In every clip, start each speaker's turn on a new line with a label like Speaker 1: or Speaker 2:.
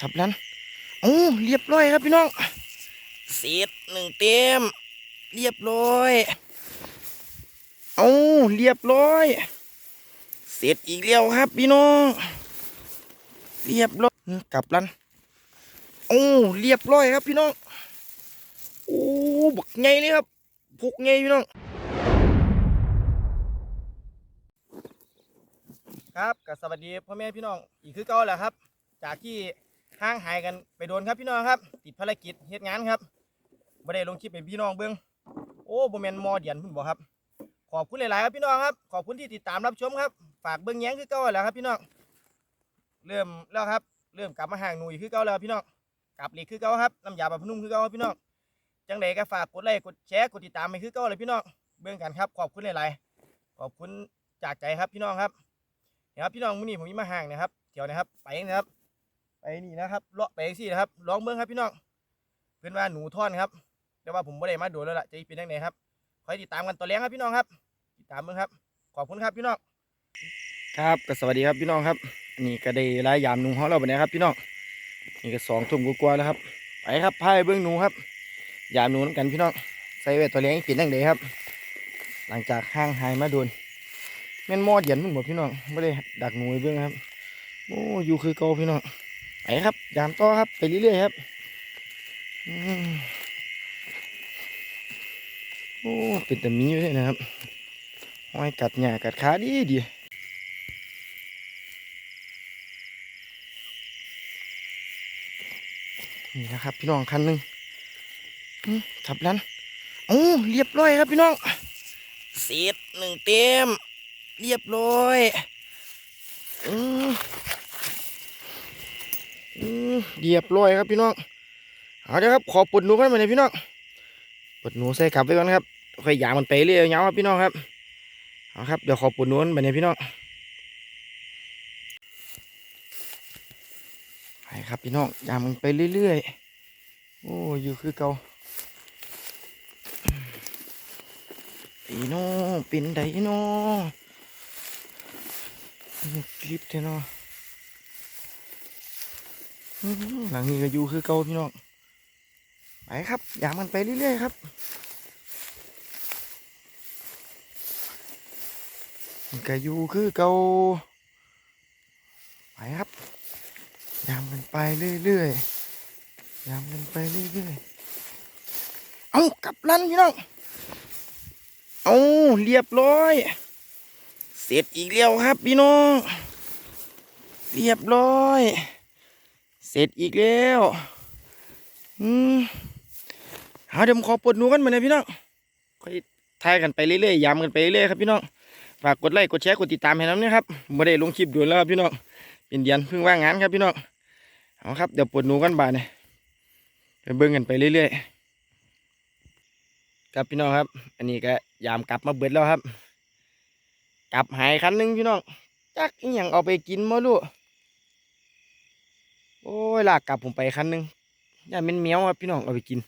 Speaker 1: ขับลันโอ้เรียบร้อยครับพี่น้องเศษหนึ่งเต็ม เรียบร้อยเอาเรียบร้อย เสร็จอีกแล้วครับพี่น้อง เรียบร้อยกลับลันโอ้เรียบร้อยครับพี่น้องโอ้บักไงเลยครับพกไงพี่น้องครับกับสวัสดีพ่อแม่พี่น้องอีกคือเก่าแหละครับ จากที่ห่างหายกันไปโดนครับพี่น้องครับ ติดภารกิจเฮ็ดงานครับบ่ได้ลงคลิปให้พี่น้องเบิ่งโอ้บ่แมนมอเดียนพุ่นบ่ครับ ขอบคุณหลายๆครับพี่น้องครับ ขอบคุณที่ติดตามรับชมครับ ฝากเบิ่งแย้งคือเก่าแหละครับพี่น้อง เริ่มแล้วครับ เริ่มกลับมาห่างหนุ่ยคือเก่าแล้วครับพี่น้อง กลับหล็กคือเก่าครับ น้ำยาปรับนุ่มคือเก่าครับพี่น้อง จังไดก็ฝากกดไลค์กดแชร์กดติดตามให้คือเก่าเลยพี่น้อง เบิ่งกันครับ ขอบคุณหลายๆ ขอบคุณจากใจครับพี่น้องครับนะครับพี่น้องมื้อนี้ผมมีมาห่างนะครับเที่ยวนะครับ ไปนะครับ ไปนี่นะครับเลาะไปสินะครับลองเบิ้งครับพี่น้องเพื่อนว่าหนูท่อนครับ แต่ว่าผมไม่ได้มาดนแล้วล่ะจะเป็นยังไงครับคอยติดตามกันต่อแรงครับพี่น้องครับ ติดตามเบิ้งครับ ขอบคุณครับพี่น้องครับก็สวัสดีครับพี่น้องครับ นี่ก็ได้รายยามหนูของเราไปนะครับ พี่น้องนี่ก็สองทุ่มกว่าๆแล้วครับไปครับพายเบิ้งหนูครับ ยามหนูน้ำกันพี่น้องใส่ไว้ตัวแรงเป็นยังไงครับ หลังจากห่างหายมาโดนแม่นหมอดเย็นมันบอกพี่น้องไม่ได้ดักหนูเบื้องครับโอ้อยู่คือเก่าพี่น้อง ไปครับยามต่อครับไปเรื่อยๆครับโอ้เป็นแต่มีอยู่เลยนะครับห้อยกัดหญ้ากัดขาดีดีนี่นะครับ พี่น้องคันหนึ่งขับลันโอ้เรียบร้อยครับพี่น้องเศษหนึ่งเต็ม เรียบร้อยอืมอืม เรียบร้อยครับพี่น้องเอาเดี๋ยวครับขอปลดหนูกันมาเลยพี่น้องปลดหนูใส่กลับไปก่อนครับค่อยยางมันไปเรื่อยยาวครับพี่น้องครับเอาครับเดี๋ยวขอปลดหนูกันมาเลยพี่น้องไปครับพี่น้องยางมันไปเรื่อยๆโอ้อยู่คือเก่าพี่น้องเป็นไดน้อคลิปเทเนาะอื้อ หลังนี้ก็อยู่คือเก่าพี่น้อง ไปครับอยามันไปเรื่อยๆครับก็อยู่คือเก่าไปครับ ยางมันไปเรื่อยๆ ยางมันไปเรื่อยๆ เอากลับลันพี่น้อง เอาเรียบร้อย เสร็จอีกแล้วครับพี่น้อง เรียบร้อย เสร็จอีกแล้วอืมเอาเดี๋ยวผมขอปลดหนูกันมาเลยพี่น้องค่อยทายกันไปเรื่อยๆย้ำกันไปเรื่อยๆครับพี่น้องฝากกดไลค์กดแชร์กดติดตามให้น้ำนี่ยครับไม่ได้ลงคลิปด่วนแล้วครับพี่น้องเป็นเดือนเพิ่งว่างงานครับพี่น้องเอาครับเดี๋ยวปลดหนูกันบ่าดเนี่ยไปเบิ่งกันไปเรื่อยๆครับพี่น้องครับ อันนี้ก็ยามกลับมาเบิดแล้วครับ กลับหายคันหนึงพี่น้องจักอีหย่างเอาไปกินมาลูก โอ้ยลากกลับผมไปคันหนึงอย่าเป็นเมียวครับพี่น้องเอาไปกิน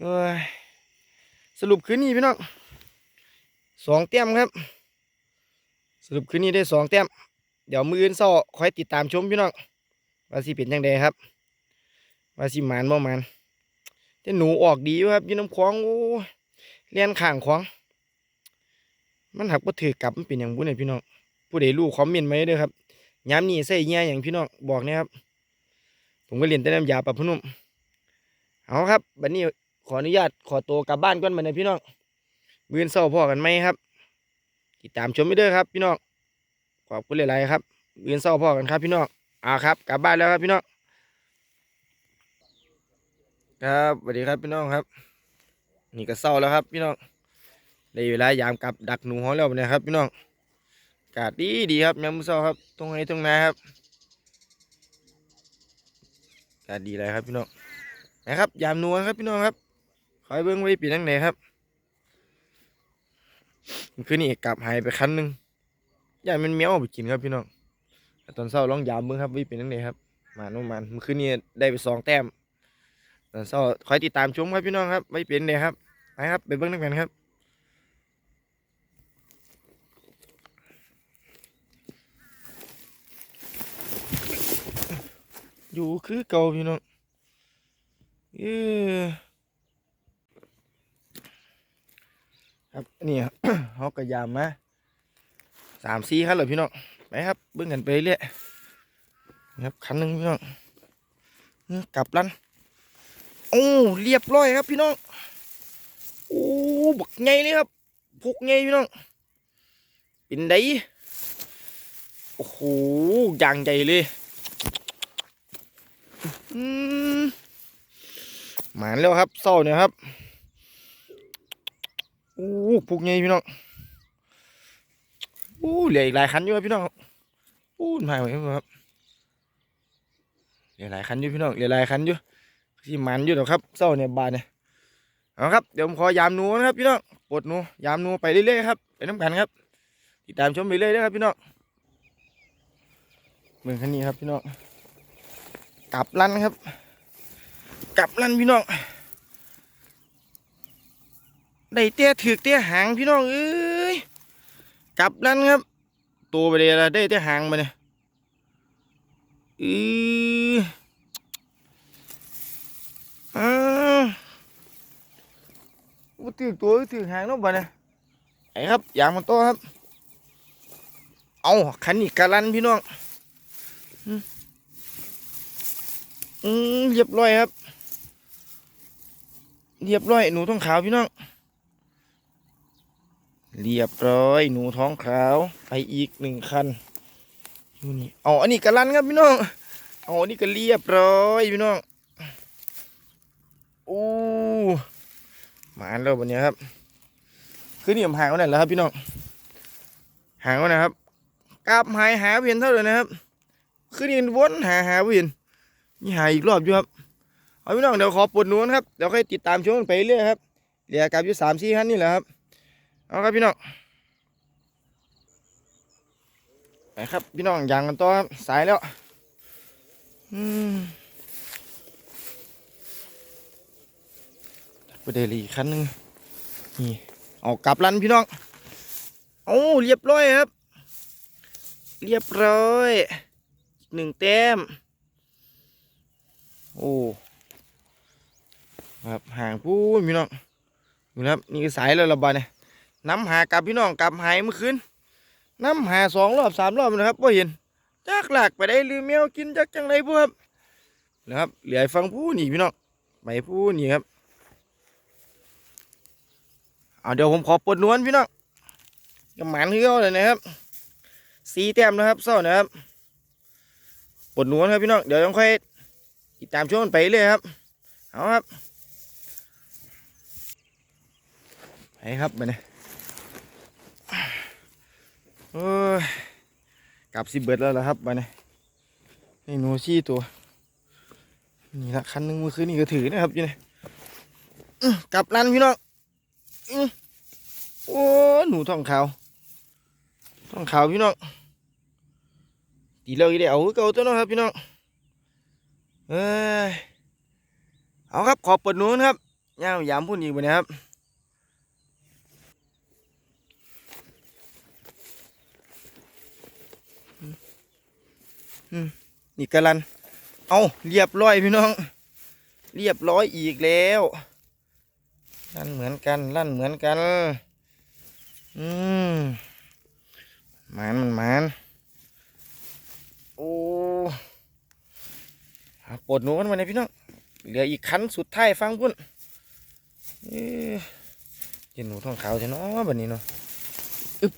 Speaker 1: เอ้ยสรุปคืนนี้พี่น้องสองแต้มครับ สรุปคืนนี้ได้สองแต้มเดี๋ยวมืออื่นเศร้าคอยติดตามชมพี่น้องว่าสิเป็นยังไงครับว่าสิหมานบ่หมานแต่หนูออกดีครับยืนน้ำคลองโอ้เลียนข้างคลอง มันหักบ่ถือกลับมันเป็นอย่างบุ้นเลยพี่น้องผู้ใดรู้คอมเมนต์มาเด้อครับยามนี้ใส่เงี้ยอย่างพี่น้องบอกเนะครับ ผมก็เรียนแต่น้ำยาปรับผ้านุ่มเอาครับบัดนี้ขออนุญาตขอตัวกลับบ้านก่อนมาเลยพี่น้องมือนเศร้าพ่อกันไหมครับ ติดตามชมไปเด้อครับ พี่น้องขอบคุณหลายๆครับมือนเศร้าพ่อกันครับ พี่น้องเอาครับ กลับบ้านแล้วครับพี่น้องครับสวัสดีครับพี่น้องครับ นี่ก็เศร้าแล้วครับ พี่น้องได้เวลายามกลับดักหนูของเราเนี่ยครับ พี่น้องอากาศดีดีครับยามมื้อเช้าครับตรงไหนตรงไหนครับ อากาศดีเลยครับพี่น้องนะครับยามหนูครับพี่น้องครับคอยเบิ้งไว้ปีนั่งไหนครับคืนนี้กลับหายไปคันหนึ่งย่ามันเมี้ยวไปกินครับพี่น้องตอนเช้าลองยามเบิ้งครับไว้ปีนั่งไหนครับมาโน่มันเมื่อคืนนี้ได้ไปสองแต้มตอนเช้าคอยติดตามชมครับพี่น้องครับไว้เป็นเลยครับไปครับไปเบิ้งนักกันครับ อยู่คือเก่าพี่น้องเออครับนี่เขากระยามมาสามสี่คันเลยพี่น้องไปครับเบิ่งกันไปเรื่อยครับคันหนึ่งพี่น้องกลับลันโอ้เรียบร้อยครับพี่น้องโอ้บักไงเลยครับพกไงพี่น้องเป็นไดโอ้โหอย่างใหญ่เลย หมานแล้วครับเศร้าเนี่ยครับโอ้ปลูกไงพี่น้องโอ้เหลืออีกหลายคันอยู่ครับพี่น้องโอ้หายไปครับเหลือหลายคันอยู่พี่น้องเหลือหลายคันอยู่ที่หมันอยู่หรอกครับเศร้าเนี่ยบานเนี่ยเอาครับเดี๋ยวผมขอยามหนูนะครับพี่น้องปลดหนูยามหนูไปเรื่อยๆครับไปน้ำกันครับติดตามชมไปเรื่อยๆนะครับพี่น้องเหมืองคันนี้ครับพี่น้อง กลับลั่นครับ กลับลั่นพี่น้อง ได้เตี้ยถือเตี้ยหางพี่น้องเอ้ย กลับลั่นครับ ตัวไปเลยละได้เตี้ยหางมาเนี่ยอืออ่าว่าถือตัวถือหางเนาะบ่เนี่ยไอ้ครับอย่างมันโตครับ เอาขันนี่กะลันพี่น้อง อืมเรียบร้อยครับ เรียบร้อยหนูท้องขาวพี่น้อง เรียบร้อย หนูท้องขาวไปอีกหนึ่งคันอยู่นี่อาอันนี้กระลันครับพี่น้องอาอันนี้ก็เรียบร้อยพี่น้องโอ้มาแล้ววันนี้ครับคือนี่ผมหางไว้ไหนแล้วครับพี่น้องหางไว้นครับกาบหายหาเวียนเท่าเลยนะครับคือนี่วนหาหาเวียน นี่หายอีกรอบอยู่ครับ เอาพี่น้องเดี๋ยวขอปวดนู้นครับ เดี๋ยวค่อยติดตามชมไปเรื่อยครับ เหลือกลับอยู่สามสี่คันนี่แหละครับ เอาครับพี่น้อง ไปครับพี่น้องยางกันต่อครับสายแล้ว อืมประเดี๋ยวอีกคันหนึ่งนี่ เอากลับลันพี่น้องเอาเรียบร้อยครับ เรียบร้อยหนึ่งแต้ม โอ้ครับห่างพูนพี่น้องดูนะครับนี่สายแล้วระบาดเนี่ยน้ำหากลับพี่น้องกลับหายเมื่อคืนน้ำหาสองรอบสามรอบนะครับพ่เห็นจักหลักไปได้ลืมแมวกินจักจังไรพวกครับนะครับเหลือฟังพูหนีพี่น้องไปพูหนีครับเอาเดี๋ยวผมขอปลดนวลพี่น้องกำหมันคือเขาเลยนะครับสีแต้มนะครับเศร้านะครับปลดนวลครับพี่น้องเดี๋ยวต้องค่อย ติดตามช่วงไปเรื่อยครับ เอาครับ ไปครับไปเนี่ยโอ้ยกลับสิเบิดแล้วล่ะครับไปเนี่ยนี่หนูชี้ตัว นี่ละคันหนึงเมื่อคืนนี่ก็ถือนะครับอยู่เนี่ยอื้อกลับรันพี่น้องโอ้หนูทองขาวทองขาวพี่น้องตีเราอีเดียวเก่าตัวน้องครับพี่น้อง เอ้ยเอาครับขอเปิดนู้นครับย่างยามพูดอีกวันนี้ครับนี่กะลัน เอาเรียบร้อยพี่น้อง เรียบร้อยอีกแล้วลั่นเหมือนกันลั่นเหมือนกัน อืมมันมันมันโอ้ อะ ปลดหนูกันมาเนี่ยพี่น้อง เหลืออีกคันสุดท้ายฟังพุ่นเย็นหนูทองขาวใช่เนาะแบบนี้เนาะอึ๊บ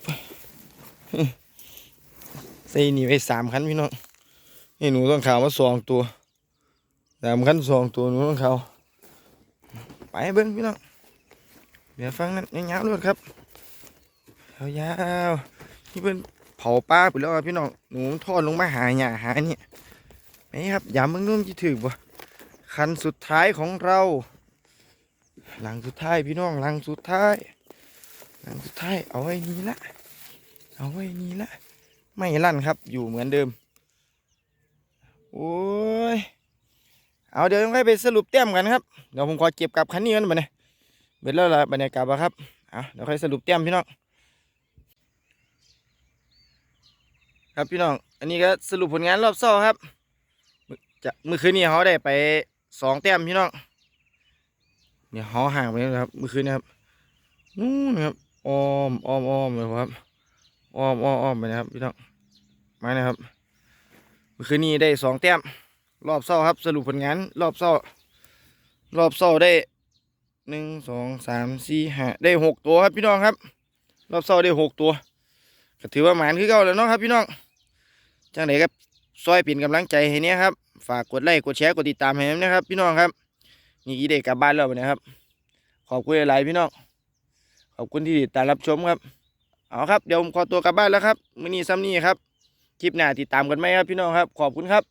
Speaker 1: ใส่นี่ไปสามคันพี่น้องเห็นหนูทองขาวมาสองตัวสามคันสองตัวหนูทองขาวไปเบิ้งพี่น้องเดี๋ยวฟังนั้นยาวๆเลยครับยาวๆนี่เป็นเผาป้าไปแล้วครับพี่น้องหนูทอดลงมาหาหญ้าหาเนี่ย นี่ครับยามเบิ่งนุ่มจะถือบ่คันสุดท้ายของเรา หลังสุดท้ายพี่น้องหลังสุดท้าย หลังสุดท้ายเอาไว้นี่ละเอาไว้นี่ละไม่ลั่นครับอยู่เหมือนเดิมโอ้ยเอาเดี๋ยวต้องให้ไปสรุปแต้มกันครับเดี๋ยวผมขอเก็บกับคันนี้กันมาเนี่ยเบ็ดแล้วละบรรยากาศครับเอาเดี๋ยวค่อยสรุปแต้มพี่น้องครับพี่น้อง อันนี้ก็สรุปผลงานรอบเศร้าครับ จะเมื่อคืนนี้เขาได้ไปสองแต้มพี่น้องเนี่ยเขาห่างไปแล้วครับเมื่อคืนนี้ครับนู่นครับอ้อมอ้อมอ้อมเลยครับอ้อมอ้อมอ้อมไปนะครับพี่น้องมานะครับเมื่อคืนนี้ได้สองแต้มรอบเศร้าครับ สรุปผลงาน รอบเศร้ารอบเศร้าได้หนึ่งสองสามสี่ห้าได้หกตัวครับพี่น้องครับ รอบเศร้าได้หกตัวก็ถือว่าหมานคือเก่าแล้วเนาะครับพี่น้องจังไหนครับซอยเป็นกำลังใจให้เนี่ยครับ ฝากกดไลค์กดแชร์กดติดตามให้ผมนะครับ พี่น้องครับ นี่กีเด็กกลับบ้านแล้วนะครับ ขอบคุณหลายพี่น้องขอบคุณที่ติดตามรับชมครับเอาครับเดี๋ยวผมขอตัวกลับบ้านแล้วครับมือนี้ซ้ำนี่ครับคลิปหน้าติดตามกันไหมครับพี่น้องครับ ขอบคุณครับ